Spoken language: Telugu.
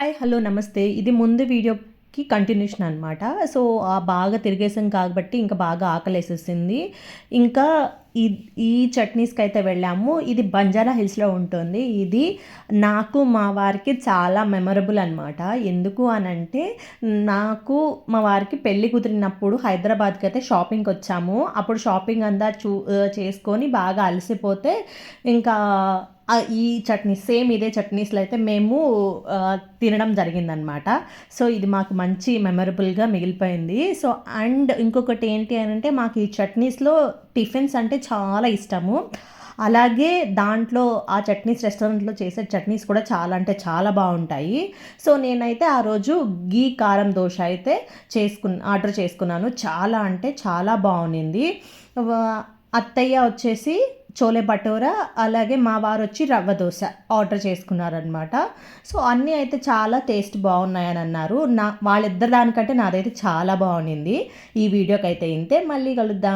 హాయ్ హలో నమస్తే. ఇది ముందు వీడియోకి కంటిన్యూషన్ అనమాట సో ఆ బాగా తిరిగేసాం కాబట్టి ఇంకా బాగా ఆకలేసేసింది. ఇంకా ఈ ఈ చట్నీస్కి అయితే వెళ్ళాము. ఇది బంజారా హిల్స్లో ఉంటుంది. ఇది నాకు మా వారికి చాలా మెమరబుల్ అనమాట ఎందుకు అని అంటే నాకు మా వారికి పెళ్ళి కుదిరినప్పుడు హైదరాబాద్కి అయితే షాపింగ్కి వచ్చాము అప్పుడు షాపింగ్ అంతా చూ చేసుకొని బాగా అలసిపోతే ఇంకా ఈ చట్నీ సేమ్ ఇదే చట్నీస్లో అయితే మేము తినడం జరిగిందనమాట సో ఇది మాకు మంచి మెమరబుల్గా మిగిలిపోయింది. సో అండ్ ఇంకొకటి ఏంటి అని అంటే మాకు ఈ చట్నీస్లో టిఫిన్స్ అంటే చాలా ఇష్టము. అలాగే దాంట్లో ఆ చట్నీస్ రెస్టారెంట్లో చేసే చట్నీస్ కూడా చాలా అంటే చాలా బాగుంటాయి. సో నేనైతే ఆ రోజు గీ కారం దోశ అయితే చేసుకు ఆర్డర్ చేసుకున్నాను. చాలా అంటే చాలా బాగుంది అత్తయ్య వచ్చేసి చోలే భటోరా అలాగే మా వారు వచ్చి రవ్వ దోశ ఆర్డర్ చేసుకున్నారనమాట సో అన్నీ అయితే చాలా టేస్ట్ బాగున్నాయని అన్నారు. నా వాళ్ళిద్దరు దానికంటే నాదైతే చాలా బాగుండింది. ఈ వీడియోకి అయితే ఇంతే. మళ్ళీ కలుద్దాం.